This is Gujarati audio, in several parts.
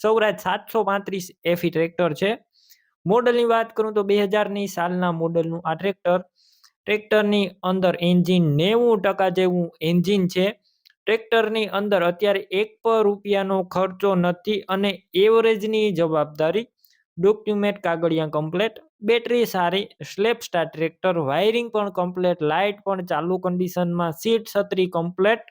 સૌરાજ સાતસો પાંત્રીસ એફી ટ્રેક્ટર છે. મોડલની વાત કરું તો બે હજારની સાલના મોડલનું આ ટ્રેક્ટર ટ્રેક્ટરની અંદર એન્જિન નેવું ટકા જેવું એન્જિન છે. ટ્રેક્ટરની અંદર અત્યારે એક પર રૂપિયાનો ખર્ચો નથી અને એવરેજની જવાબદારી ડોક્યુમેન્ટ કાગળિયા કમ્પ્લેટ બેટરી સારી સ્લેપ સ્ટાર ટ્રેક્ટર વાયરિંગ પણ કમ્પ્લેટ લાઇટ પણ ચાલુ કન્ડિશનમાં સીટ છત્રી કમ્પ્લેટ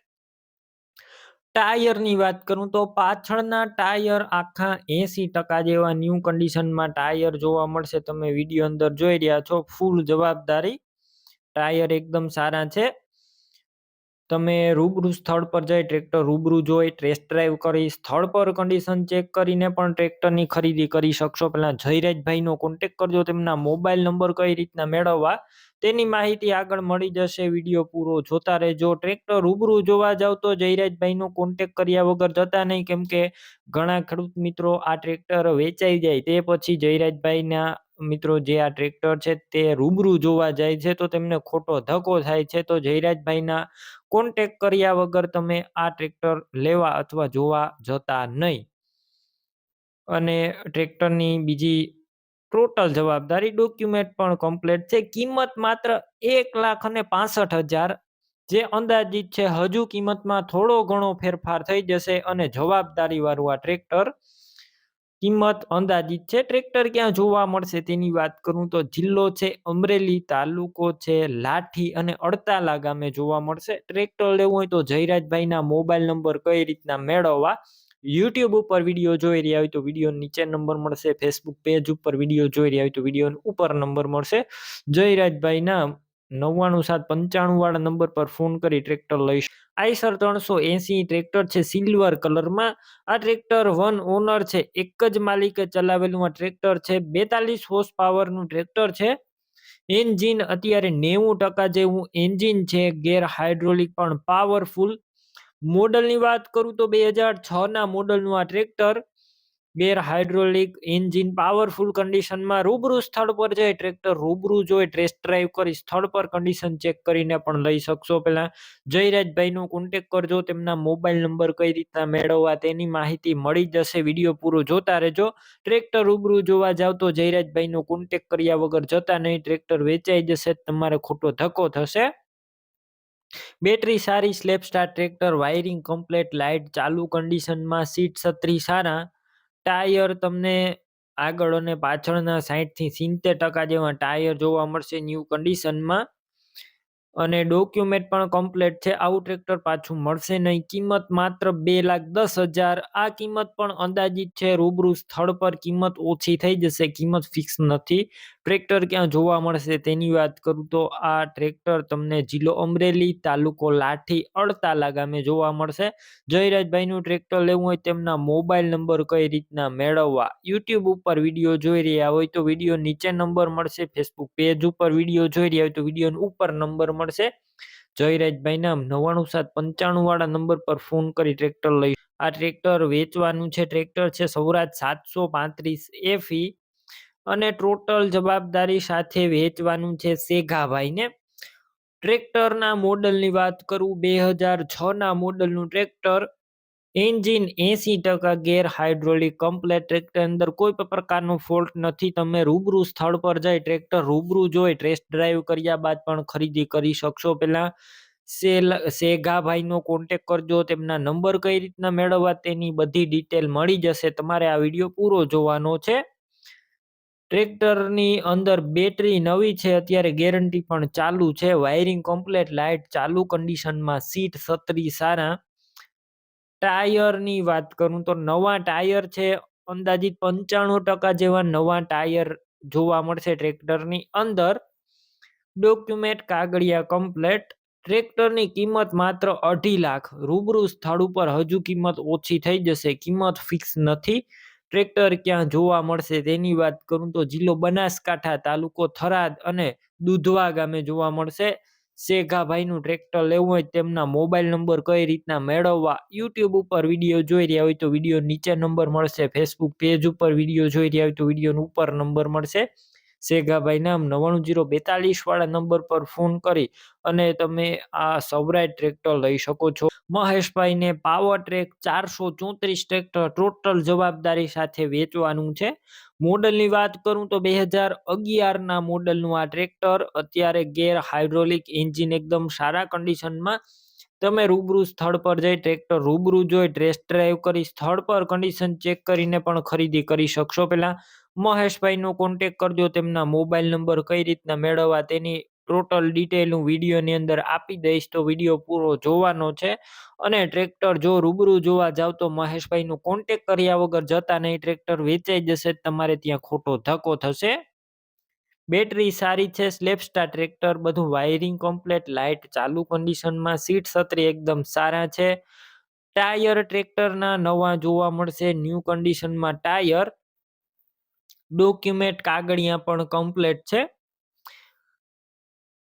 ટાયરની વાત કરું તો પાછળના ટાયર આખા એસી ટકા જેવા ન્યૂ કન્ડિશનમાં ટાયર જોવા મળશે. તમે વીડિયો અંદર જોઈ રહ્યા છો. ફૂલ જવાબદારી. ટાયર એકદમ સારા છે. તમે રૂબરૂ સ્થળ પર જઈ ટ્રેક્ટર રૂબરૂ જોઈ ટેસ્ટ ડ્રાઈવ કરી, સ્થળ પર કન્ડિશન ચેક કરીને પણ ટ્રેક્ટરની ખરીદી કરી શકશો. પહેલાં જયરાજભાઈનો કોન્ટેક કરજો, તેમના મોબાઈલ નંબર કઈ રીતના મેળવવા તેની માહિતી આગળ મળી જશે. વીડિયો પૂરો જોતા રહેજો. ટ્રેક્ટર રૂબરૂ જોવા જાવ તો જયરાજભાઈનો કોન્ટેક કર્યા વગર જતા નહીં. કેમ કે ઘણા ખેડૂત મિત્રો આ ટ્રેક્ટર વેચાઈ જાય, તે પછી જયરાજભાઈના મિત્રો, જે આ ટ્રેક્ટર છે તે રૂબરૂ જોવા જાય છે, તો તેમને ખોટો ધક્કો થાય છે. તો જયરાજભાઈના કોન્ટેક કર્યા વગર તમે આ ટ્રેક્ટર લેવા અથવા જોવા જતા નહીં. અને ટ્રેક્ટરની બીજી ટોટલ જવાબદારી ડોક્યુમેન્ટ પણ કમ્પ્લીટ છે. કિંમત માત્ર એક લાખ અને પાસઠ હજાર. જે અંદાજિત છે, હજુ કિંમતમાં થોડો ઘણો ફેરફાર થઈ જશે અને જવાબદારી વાળું આ ટ્રેક્ટર કિંમત અંદાજિત છે. ટ્રેક્ટર ક્યાં જોવા મળશે તેની વાત કરું તો જિલ્લો છે, અમરેલી તાલુકો છે, લાઠી અને અડતાલા ગામે જોવા મળશે. ટ્રેક્ટર લેવું હોય તો જયરાજભાઈના મોબાઈલ નંબર કઈ રીતના મેળવવા યુટ્યુબ ઉપર વીડિયો જોઈ રહ્યા હોય તો વીડિયો નીચે નંબર મળશે, ફેસબુક પેજ ઉપર વીડિયો જોઈ રહ્યા હોય તો વીડિયો ઉપર નંબર મળશે. જયરાજભાઈના નવ્વાણું સાત પંચાણું વાળા નંબર પર ફોન કરી ટ્રેક્ટર લઈશ. આઈસર ત્રણસો એસી ટ્રેક્ટર છે સિલ્વર કલરમાં આ ટ્રેક્ટર વન ઓનર છે. એક જ માલિકે ચલાવેલું આ ટ્રેક્ટર છે. બેતાલીસ હોર્સ પાવરનું ટ્રેક્ટર છે. એન્જિન અત્યારે નેવું ટકા જેવું એન્જિન છે. ગેર હાઇડ્રોલિક પણ પાવરફુલ મોડલની વાત કરું તો બે હજાર છના મોડલનું આ tractor gear hydraulic engine powerful કન્ડિશનમાં રૂબરૂ સ્થળ પર જઈ ટ્રેક્ટર રૂબરૂ જોઈ ટેસ્ટ ડ્રાઈવ કરી સ્થળ પર કન્ડિશન ચેક કરીને પણ લઈ શકશો. પહેલાં જયરાજભાઈનો કોન્ટેક કરજો, તેમના મોબાઈલ નંબર કઈ રીતના મેળવવા તેની માહિતી મળી જશે. વીડિયો પૂરો જોતા રહેજો. ટ્રેક્ટર રૂબરૂ જોવા જાવ તો જયરાજભાઈનો કોન્ટેક કર્યા વગર જતા નહીં, ટ્રેક્ટર વેચાઈ જશે, તમારે ખોટો ધક્કો થશે. બેટરી સારી self start, tractor wiring complete light ચાલુ કન્ડિશનમાં સીટ છત્રી સારા ટાયર તમને આગળ અને પાછળના સાહીઠથી સિત્તેર ટકા જેવા ટાયર જોવા મળશે ન્યૂ કન્ડિશનમાં. અને ડોક્યુમેન્ટ પણ કમ્પ્લીટ છે. આવું ટ્રેક્ટર પાછું મળશે નહીં. કિંમત માત્ર બે લાખ દસ હજાર. આ કિંમત પણ અંદાજિત છે. રૂબરૂ સ્થળ પર કિંમત ઓછી થઈ જશે. કિંમત ફિક્સ નથી. ટ્રેક્ટર ક્યાં જોવા મળશે તેની વાત કરું તો આ ટ્રેક્ટર તમને જિલ્લો અમરેલી, તાલુકો લાઠી અડતાલા ગામે જોવા મળશે. જયરાજભાઈનું ટ્રેક્ટર લેવું હોય તેમના મોબાઈલ નંબર કઈ રીતના મેળવવા? યુટ્યુબ ઉપર વીડિયો જોઈ રહ્યા હોય તો વીડિયો નીચે નંબર મળશે, ફેસબુક પેજ ઉપર વીડિયો જોઈ રહ્યા હોય તો વીડિયો ઉપર નંબર મળશે. જયરાજભાઈના નવ્વાણું સાત પંચાણું વાળા નંબર પર ફોન કરી ટ્રેક્ટર લઈ. આ ટ્રેક્ટર વેચવાનું છે, ટ્રેક્ટર છે સૌરાજ સાતસો પાંત્રીસ એફી અને ટોટલ જવાબદારી સાથે વેચવાનું છે સેઘાભાઈને ટ્રેક્ટરના મોડલની વાત કરું, બે હજાર છના મોડલનું ટ્રેક્ટર એન્જિન એસી ટકા ગેર હાઇડ્રોલિક કમ્પ્લેટ ટ્રેક્ટર અંદર કોઈ પણ પ્રકારનો ફોલ્ટ નથી. તમે રૂબરૂ સ્થળ પર જઈ ટ્રેક્ટર રૂબરૂ જોઈ ટેસ્ટ ડ્રાઈવ કર્યા બાદ પણ ખરીદી કરી શકશો. પહેલાં સેલ, સેગાભાઈનો કોન્ટેક કરજો, તેમના નંબર કઈ રીતના મેળવવા તેની બધી ડિટેલ મળી જશે. તમારે આ વીડિયો પૂરો જોવાનો છે. ટ્રેક્ટરની અંદર બેટરી નવી છે, અત્યારે ગેરંટી પણ ચાલુ છે. વાયરિંગ કમ્પ્લેટ, લાઇટ ચાલુ કન્ડિશનમાં, સીટ સત્રી સારા. ટાયરની વાત કરું તો નવા ટાયર છે, અંદાજિત પંચાણું ટકા જેવા નવા ટાયર જોવા મળશે ટ્રેક્ટરની અંદર. ડોક્યુમેન્ટ કાગળિયા કમ્પ્લેટ, ટ્રેક્ટરની કિંમત માત્ર અઢી લાખ. રૂબરૂ સ્થળ ઉપર હજુ કિંમત ઓછી થઈ જશે, કિંમત ફિક્સ નથી. ટ્રેક્ટર ક્યાં જોવા મળશે તેની વાત કરું તો જિલ્લો બનાસકાંઠા તાલુકો થરાદ અને દુધવા ગામે જોવા મળશે. શેઘાભાઈનું ટ્રેક્ટર લેવું હોય તેમના મોબાઈલ નંબર કઈ રીતના મેળવવા યુટ્યુબ ઉપર વીડિયો જોઈ રહ્યા હોય તો વીડિયો નીચે નંબર મળશે. ફેસબુક પેજ ઉપર વીડિયો જોઈ રહ્યા હોય તો વીડિયો ઉપર નંબર મળશે. શેગાભાઈ નામ નવ્વાણું જીરો બેતાલીસ વાળા નંબર પર ફોન કરી અને તમે આ સૌરાય ટ્રેક્ટર લઈ શકો છો. મહેશભાઈને પાવર ટ્રેક ચારસો ચોત્રીસ ટ્રેક્ટર ટોટલ જવાબદારી સાથે વેચવાનું છે. મોડલની વાત કરું તો બે હજાર અગિયારના મોડલનું આ ટ્રેક્ટર અત્યારે ગેર હાઇડ્રોલિક એન્જિન એકદમ સારા કન્ડિશનમાં. તમે રૂબરૂ સ્થળ પર જઈ ટ્રેક્ટર રૂબરૂ જોઈ ટ્રેસ ડ્રાઈવ કરી સ્થળ પર કન્ડિશન ચેક કરીને પણ ખરીદી કરી શકશો પહેલા. મહેશભાઈનો કોન્ટેક કરજો, તેમના મોબાઈલ નંબર કઈ રીતના મેળવવા તેની ટોટલ ડિટેલ હું વિડીયોની અંદર આપી દઈશ, તો વીડિયો પૂરો જોવાનો છે. અને ટ્રેક્ટર જો રૂબરૂ જોવા જાવ તો મહેશભાઈનો કોન્ટેક કર્યા વગર જતા નહીં ટ્રેક્ટર વેચાઈ જશે તમારે ત્યાં ખોટો ધક્કો થશે. બેટરી સારી છે સ્લેપસ્ટાર ટ્રેક્ટર બધું વાયરિંગ કમ્પ્લેટ લાઇટ ચાલુ કન્ડિશનમાં સીટ સત્રી એકદમ સારા છે. ટાયર ટ્રેક્ટરના નવા જોવા મળશે ન્યૂ કન્ડિશનમાં ટાયર ડોક્યુમેન્ટ કાગળિયા પણ કમ્પ્લેટ છે.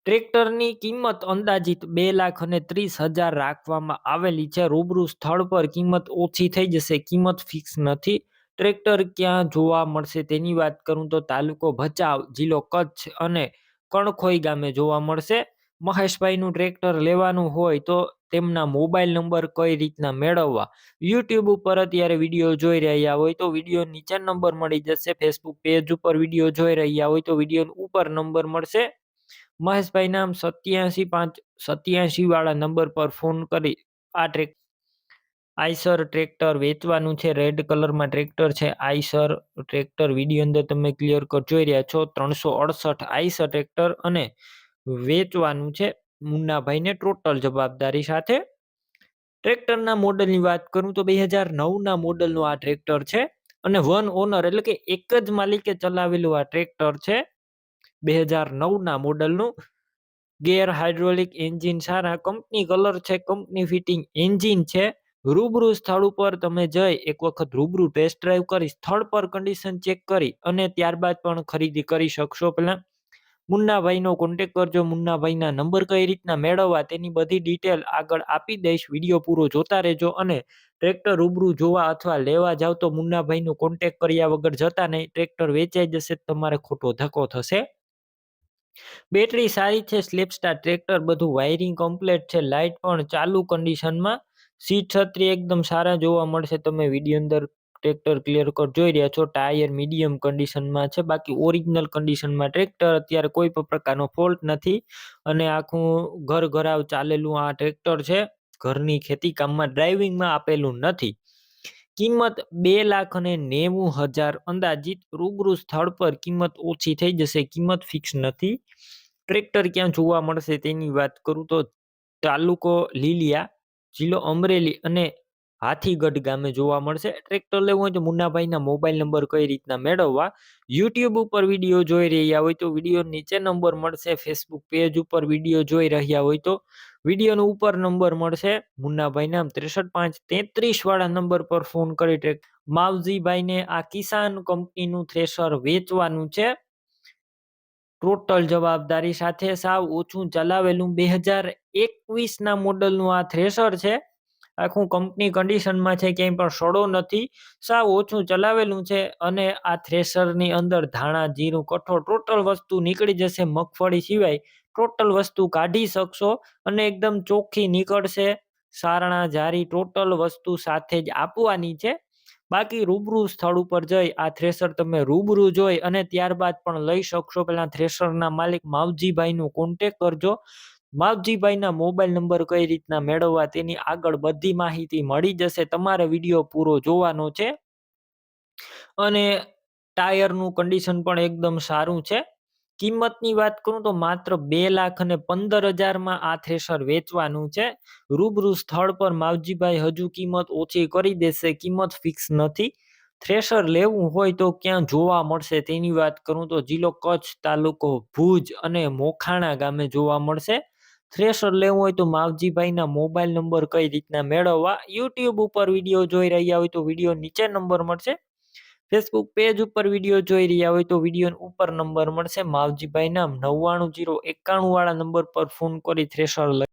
ટ્રેક્ટરની કિંમત અંદાજિત બે લાખ અને ત્રીસ હજાર રાખવામાં આવેલી છે. રૂબરૂ સ્થળ પર કિંમત ઓછી થઈ જશે. કિંમત ફિક્સ નથી. ટ્રેક્ટર ક્યાં જોવા મળશે તેની વાત કરું તો તાલુકો ભચાઉ, જિલ્લો કચ્છ અને કણખોઈ ગામે જોવા મળશે. મહેશભાઈનું ટ્રેક્ટર લેવાનું હોય તો તેમના મોબાઈલ નંબર કઈ રીતના મેળવવા? યુટ્યુબ ઉપર અત્યારે વીડિયો જોઈ રહ્યા હોય તો વીડિયો નીચે નંબર મળી જશે. ફેસબુક પેજ ઉપર વીડિયો જોઈ રહ્યા હોય તો વીડિયો ઉપર નંબર મળશે. મહેશભાઈ નામ સત્યાસી પાંચ, સત્યાસી વાળા નંબર પર ફોન કરી આ ટ્રેક, આઈસર ટ્રેક્ટર વેચવાનું છે. રેડ કલરમાં ટ્રેક્ટર છે. આઈસર ટ્રેક્ટર વીડિયો અંદર તમે ક્લિયર કર, જોઈ રહ્યા છો. ત્રણસો અડસઠ આઈસર ટ્રેક્ટર અને વેચવાનું છે. મુન્નાભાઈને ટોટલ જવાબદારી સાથે. ટ્રેક્ટરના મોડલની વાત કરું તો બે હજાર નવના મોડલનું આ ટ્રેક્ટર છે અને વન ઓનર એટલે કે એક જ માલિકે ચલાવેલું આ ટ્રેક્ટર છે. બે હજાર નવના મોડલનું. ગેર હાઇડ્રોલિક એન્જિન સારા કંપની કલર છે, કંપની ફિટિંગ એન્જિન છે. રૂબરૂ સ્થળ ઉપર તમે જઈ એક વખત રૂબરૂ ટેસ્ટ ડ્રાઈવ કરી, સ્થળ પર કન્ડિશન ચેક કરી અને ત્યારબાદ પણ ખરીદી કરી શકશો પહેલા. મુન્નાભાઈનો કોન્ટેક કરજો. મુન્નાભાઈના નંબર કઈ રીતના મેળવવા તેની બધી ડિટેલ આગળ આપી દઈશ. વીડિયો પૂરો જોતા રહેજો અને ટ્રેક્ટર રૂબરૂ જોવા અથવા લેવા જાવ તો મુન્નાભાઈનો કોન્ટેક કર્યા વગર જતા નહીં. ટ્રેક્ટર વેચાઈ જશે તમારે ખોટો ધક્કો થશે. બેટરી સારી છે સ્લેપસ્ટાર ટ્રેક્ટર બધું વાયરિંગ કમ્પ્લીટ છે લાઇટ પણ ચાલુ કન્ડિશનમાં સીટ છત્રી એકદમ સારા જોવા મળશે. તમે વીડિયો અંદર ટ્રેક્ટર ક્લિયર કટ જોઈ રહ્યા છો ટાયર મીડિયમ કન્ડિશનમાં છે. બાકી ઓરિજિનલ કન્ડિશનમાં ટ્રેક્ટર અત્યારે કોઈ પણ પ્રકારનો ફોલ્ટ નથી. અને આખું ઘર ઘરાવ ચાલેલું આ ટ્રેક્ટર છે. ઘરની ખેતી કામમાં ડ્રાઇવિંગમાં આપેલું નથી. કિંમત બે લાખ અને નેવું હજાર અંદાજિત રૂબરૂ સ્થળ પર કિંમત ઓછી થઈ જશે, કિંમત ફિક્સ નથી. ટ્રેક્ટર ક્યાં જોવા મળશે તેની વાત કરું તો તાલુકો લીલિયા, જિલ્લો અમરેલી અને હાથીગઢ ગામે જોવા મળશે. ટ્રેક્ટર લેવું હોય તો મુન્નાભાઈના મોબાઈલ નંબર કઈ રીતના મેળવવા? યુટ્યુબ ઉપર વીડિયો જોઈ રહ્યા હોય તો વીડિયો નીચે નંબર મળશે. ફેસબુક પેજ ઉપર વીડિયો જોઈ રહ્યા હોય તો વિડીયોનો ઉપર નંબર મળશે. મુન્નાભાઈ નામ ત્રેસઠ પાંચ તેત્રીસ વાળા નંબર પર ફોન કરી ટ્રેક માવજીભાઈને આ કિસાન કંપનીનું થ્રેશર વેચવાનું છે. ટોટલ જવાબદારી સાથે સાવ ઓછું ચલાવેલું બે હજાર એકવીસના મોડલનું આ થ્રેશર છે. આખું કંપની કન્ડિશનમાં છે, ક્યાંય પણ સડો નથી. સાવ ઓછું ચલાવેલું છે અને આ થ્રેશરની અંદર ધાણા જીરું કઠોળ ટોટલ વસ્તુ નીકળી જશે મગફળી સિવાય. ટોટલ વસ્તુ કાઢી શકશો અને એકદમ ચોખ્ખી નીકળશે. સારણા જારી ટોટલ વસ્તુ સાથે જ આપવાની છે. બાકી રૂબરૂ સ્થળ ઉપર જઈ આ થ્રેસર તમે રૂબરૂ જોઈ અને ત્યારબાદ પણ લઈ શકશો. પેલા થ્રેસરના માલિક માવજીભાઈનો કોન્ટેક કરજો. માવજીભાઈના મોબાઈલ નંબર કઈ રીતના મેળવવા તેની આગળ બધી માહિતી મળી જશે. તમારે વીડિયો પૂરો જોવાનો છે. અને ટાયરનું કન્ડિશન પણ એકદમ સારું છે. કિંમતની વાત કરું તો માત્ર બે લાખ અને પંદર હજારમાં આ થ્રેશર વેચવાનું છે. રૂબરૂ સ્થળ પર માવજીભાઈ હજુ કિંમત ઓછી કરી દેશે. કિંમત ફિક્સ નથી. થ્રેશર લેવું હોય તો ક્યાં જોવા મળશે તેની વાત કરું તો જિલ્લો કચ્છ તાલુકો ભુજ અને મોખાણા ગામે જોવા મળશે. થ્રેશર લેવું હોય તો માવજીભાઈના મોબાઈલ નંબર કઈ રીતના મેળવવા? યુટ્યુબ ઉપર વીડિયો જોઈ રહ્યા હોય તો વીડિયો નીચે નંબર મળશે. ફેસબુક પેજ ઉપર વીડિયો જોઈ રહ્યા હોય તો વીડિયો ઉપર નંબર મળશે. માવજીભાઈ નામ નવ્વાણું જીરો એકાણું વાળા નંબર પર ફોન કરી થ્રેશર લઈ.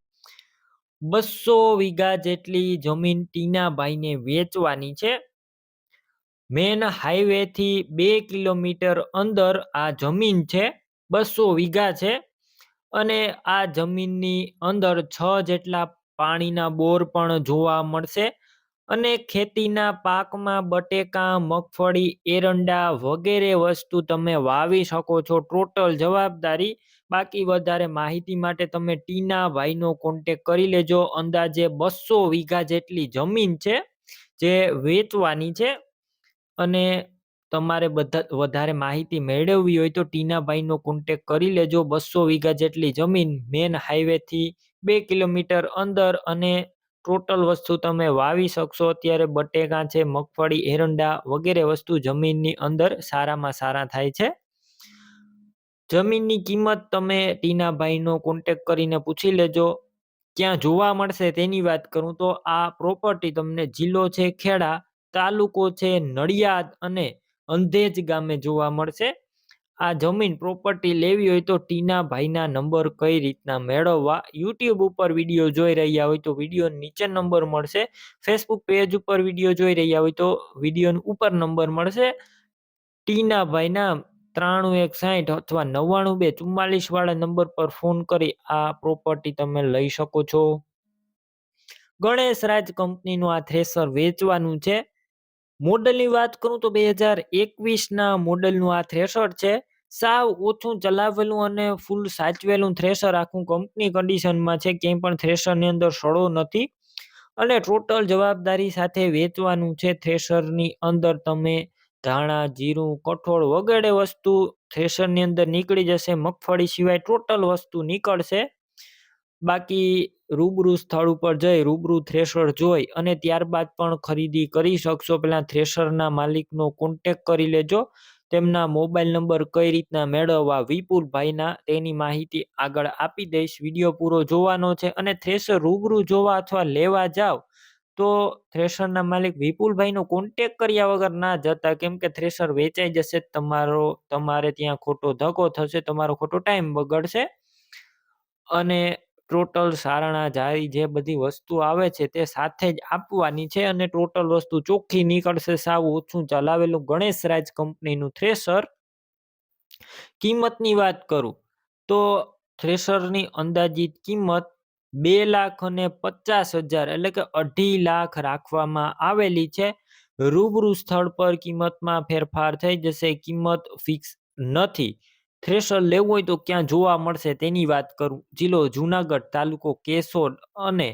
બસો વીઘા જેટલી જમીન ટીનાભાઈને વેચવાની છે. મેન હાઈવેથી બે કિલોમીટર અંદર આ જમીન છે. બસો વીઘા છે. અને આ જમીનની અંદર છ જેટલા પાણીના બોર પણ જોવા મળશે અને ખેતીના પાકમાં બટેકા, મગફળી, એરંડા વગેરે વસ્તુ તમે વાવી શકો છો. ટોટલ જવાબદારી, બાકી વધારે માહિતી માટે તમે ટીના ભાઈનો કોન્ટેક કરી લેજો. અંદાજે બસો વીઘા જેટલી જમીન છે જે વેચવાની છે અને તમારે બધા, વધારે માહિતી મેળવવી હોય તો ટીનાભાઈનો કોન્ટેક કરી લેજો. બસો વીઘા જેટલી જમીન મેન હાઈવેથી બે કિલોમીટર અંદર અને ટોટલ વસ્તુ તમે વાવી શકશો. અત્યારે બટેકા છે, મગફળી, એરંડા વગેરે વસ્તુ જમીનની અંદર સારામાં સારા થાય છે. જમીનની કિંમત તમે ટીનાભાઈનો કોન્ટેક કરીને પૂછી લેજો. ક્યાં જોવા મળશે તેની વાત કરું તો આ પ્રોપર્ટી તમને જિલ્લો છે, ખેડા, તાલુકો છે, નડિયાદ અને અંધેજ ગામે જોવા મળશે. આ જમીન પ્રોપર્ટી લેવી હોય તો ટીના ભાઈના નંબર કઈ રીતના મેળવવા? યુટ્યુબ ઉપર વીડિયો જોઈ રહ્યા હોય તો વીડિયો નીચે નંબર મળશે. ફેસબુક પેજ ઉપર વીડિયો જોઈ રહ્યા હોય તો વીડિયો ઉપર નંબર મળશે. ટીના ભાઈના ત્રાણું એક સાહીઠ અથવા નવ્વાણું બે ચુમ્માલીસ વાળા નંબર પર ફોન કરી આ પ્રોપર્ટી તમે લઈ શકો છો. ગણેશ રાજ કંપનીનું આ થ્રેસર વેચવાનું છે. મોડલની વાત કરું તો બે હજાર એકવીસના મોડલનું આ થ્રેસર છે. સાવ ઓછું ચલાવેલું અને ફૂલ સાચવેલું થ્રેસર આખું કંપની કન્ડિશનમાં છે. ક્યાંય પણ થ્રેસરની અંદર સડો નથી. અને ટોટલ જવાબદારી સાથે વેચવાનું છે થ્રેસરની અંદર. તમે ધાણા, જીરું, કઠોળ વગેરે વસ્તુ થ્રેસરની અંદર નીકળી જશે. મગફળી સિવાય ટોટલ વસ્તુ નીકળશે. બાકી રૂબરૂ સ્થળ ઉપર જઈ રૂબરૂ થ્રેશર જોઈ અને ત્યારબાદ પણ ખરીદી કરી શકશો. પહેલાં થ્રેશરના માલિકનો કોન્ટેક કરી લેજો. તેમના મોબાઈલ નંબર કઈ રીતના મેળવવા વિપુલભાઈના તેની માહિતી આગળ આપી દઈશ. વીડિયો પૂરો જોવાનો છે અને થ્રેસર રૂબરૂ જોવા અથવા લેવા જાવ તો થ્રેશરના માલિક વિપુલભાઈનો કોન્ટેક કર્યા વગર ના જતા. કેમ કે થ્રેશર વેચાઈ જશે, તમારો, તમારે ત્યાં ખોટો ધક્કો થશે, તમારો ખોટો ટાઈમ બગડશે. અને ટોટલ સારણા જારી જે બધી વસ્તુ આવે છે તે સાથે જ આપવાની છે અને ટોટલ વસ્તુ ચોખ્ખી નીકળશે સાવ ઓછું ચલાવેલું ગણેશ રાજ કંપનીનું થ્રેસર. કિંમતની વાત કરું તો થ્રેસરની અંદાજિત કિંમત બે લાખ અને પચાસ હજાર એટલે કે અઢી લાખ રાખવામાં આવેલી છે. રૂબરૂ સ્થળ પર કિંમતમાં ફેરફાર થઈ જશે, કિંમત ફિક્સ નથી. થ્રેશર લેવું હોય તો ક્યાં જોવા મળશે તેની વાત કરું. જિલ્લો જુનાગઢ તાલુકો કેશોદ અને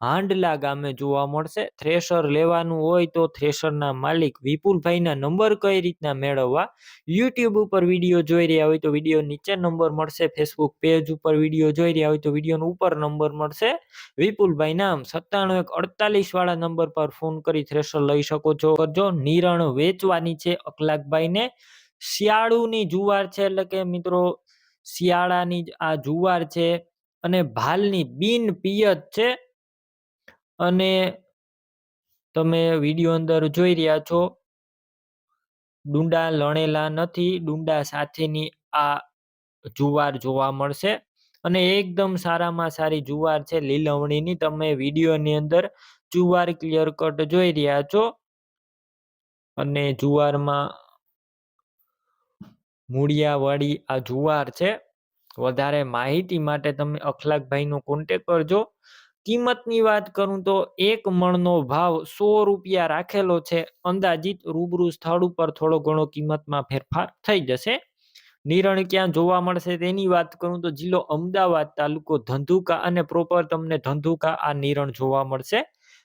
હાંડલા ગામે જોવા મળશે. થ્રેશર લેવાનું હોય તો થ્રેશરના માલિક વિપુલભાઈના નંબર કઈ રીતના મેળવવા? યુટ્યુબ ઉપર વીડિયો જોઈ રહ્યા હોય તો વીડિયો નીચે નંબર મળશે. ફેસબુક પેજ ઉપર વીડિયો જોઈ રહ્યા હોય તો વિડીયોનો ઉપર નંબર મળશે. વિપુલભાઈ નામ સત્તાણું એક અડતાલીસ વાળા નંબર પર ફોન કરી થ્રેશર લઈ શકો છો. કરજો. નિરણ વેચવાની છે અકલાકભાઈને શિયાળુની જુવાર છે એટલે કે મિત્રો શિયાળાની આ જુવાર છે અને ભાલની બિન પિયત છે. અને તમે વીડિયો અંદર જોઈ રહ્યા છો. ડુંડા લણેલા નથી, ડુંડા સાથેની આ જુવાર જોવા મળશે. અને એકદમ સારામાં સારી જુવાર છે લીલવણીની, તમે વિડીયોની અંદર જુવાર ક્લિયર કટ જોઈ રહ્યા છો. અને જુવારમાં મૂળિયાવાળી આ જુવાર છે, વધારે માહિતી માટે તમે અખલાકભાઈનો કોન્ટેક કરજો. કિંમતની વાત કરું તો એક મણનો ભાવ સો રૂપિયા રાખેલો છે. અંદાજિત રૂબરૂ સ્થળ ઉપર થોડો ઘણો કિંમતમાં ફેરફાર થઈ જશે. નિરણ ક્યાં જોવા મળશે તેની વાત કરું તો જિલ્લો અમદાવાદ તાલુકો ધંધુકા અને પ્રોપર તમને ધંધુકા આ નિરણ જોવા મળશે.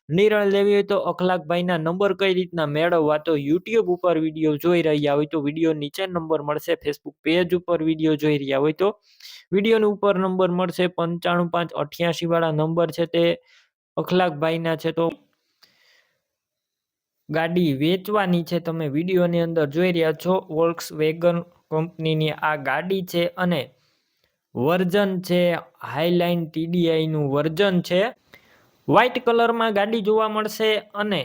નિર્ણય લેવી હોય તો અખલાકભાઈના નંબર કઈ રીતના મેળવવા તો યુટ્યુબ ઉપર વીડિયો જોઈ રહ્યા હોય તો વીડિયો નીચે નંબર મળશે ફેસબુક પેજ ઉપર વીડિયો જોઈ રહ્યા હોય તો વિડીયોની ઉપર નંબર મળશે, પંચાણું પાંચ અઠ્યાસી વાળા નંબર છે તે અખલાકભાઈના છે તો ગાડી વેચવાની છે, તમે વિડીયોની અંદર જોઈ રહ્યા છો વોલ્ક્સ વેગન કંપનીની આ ગાડી છે અને વર્ઝન છે હાઈલાઇન ટીડીઆઈનું વર્ઝન છે. વ્હાઇટ કલરમાં ગાડી જોવા મળશે અને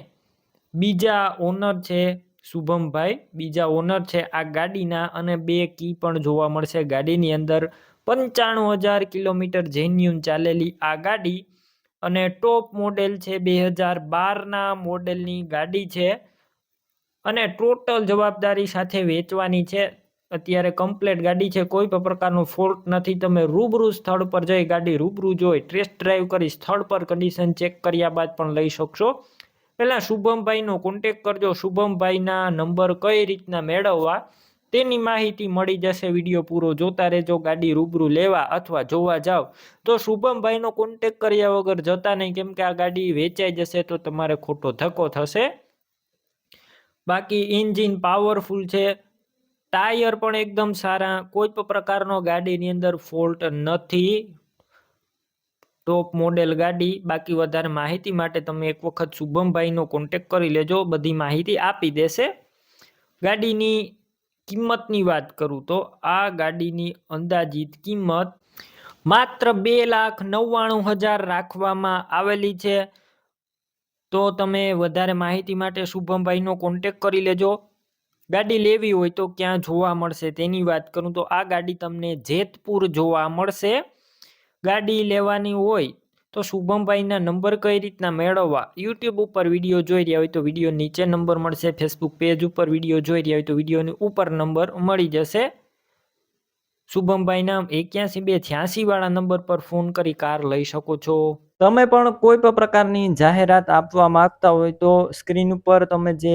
બીજા ઓનર છે શુભમભાઈ. બીજા ઓનર છે આ ગાડીના અને બે કી પણ જોવા મળશે ગાડીની અંદર. પંચાણું હજાર કિલોમીટર જેન્યુન ચાલેલી આ ગાડી અને ટોપ મોડેલ છે બે હજાર બારના મોડેલની ગાડી છે. અને ટોટલ જવાબદારી સાથે વેચવાની છે. અત્યારે કમ્પ્લેટ ગાડી છે, કોઈ પણ પ્રકારનો ફોલ્ટ નથી. તમે રૂબરૂ સ્થળ પર જઈ ગાડી રૂબરૂ જોઈ ટેસ્ટ ડ્રાઈવ કરી સ્થળ પર કન્ડિશન ચેક કર્યા બાદ પણ લઈ શકશો. પહેલાં શુભમભાઈનો કોન્ટેક કરજો. શુભમભાઈના નંબર કઈ રીતના મેળવવા, તેની માહિતી મળી જશે. વીડિયો પૂરો જોતા રહેજો. ગાડી રૂબરૂ લેવા અથવા જોવા જાવ. તો શુભમભાઈનો કોન્ટેક કર્યા વગર જતા નહીં. કેમ કે આ ગાડી વેચાઈ જશે તો તમારે ખોટો ધક્કો થશે. બાકી એન્જિન પાવરફુલ છે. ટાયર પણ એકદમ સારા. કોઈ પણ પ્રકારનો ગાડીની અંદર ફોલ્ટ નથી. ટોપ મોડેલ ગાડી. બાકી વધારે માહિતી માટે તમે એક વખત શુભમભાઈનો કોન્ટેક કરી લેજો. બધી માહિતી આપી દેશે. ગાડીની કિંમતની વાત કરું તો આ ગાડીની અંદાજિત કિંમત માત્ર બે લાખ નવ્વાણું હજાર રાખવામાં આવેલી છે. તો તમે વધારે માહિતી માટે શુભમભાઈનો કોન્ટેક કરી લેજો. ગાડી લેવી હોય તો ક્યાં જોવા મળશે? તેની વાત કરું તો આ ગાડી તમને જેતપુર જોવા મળશે. ગાડી લેવાની હોય તો શુભમભાઈના નંબર કઈ રીતના મેળવવા? યુટ્યુબ ઉપર વીડિયો જોઈ રહ્યા હોય તો વીડિયો નીચે નંબર મળશે. ફેસબુક પેજ ઉપર વીડિયો જોઈ રહ્યા હોય તો વિડીયોની ઉપર નંબર મળી જશે. શુભમભાઈના એક્યાસી બે છ્યાસી વાળા નંબર પર ફોન કરી કાર લઈ શકો છો. તમે પણ કોઈ પણ પ્રકારની જાહેરાત આપવા માંગતા હોય તો સ્ક્રીન ઉપર તમે જે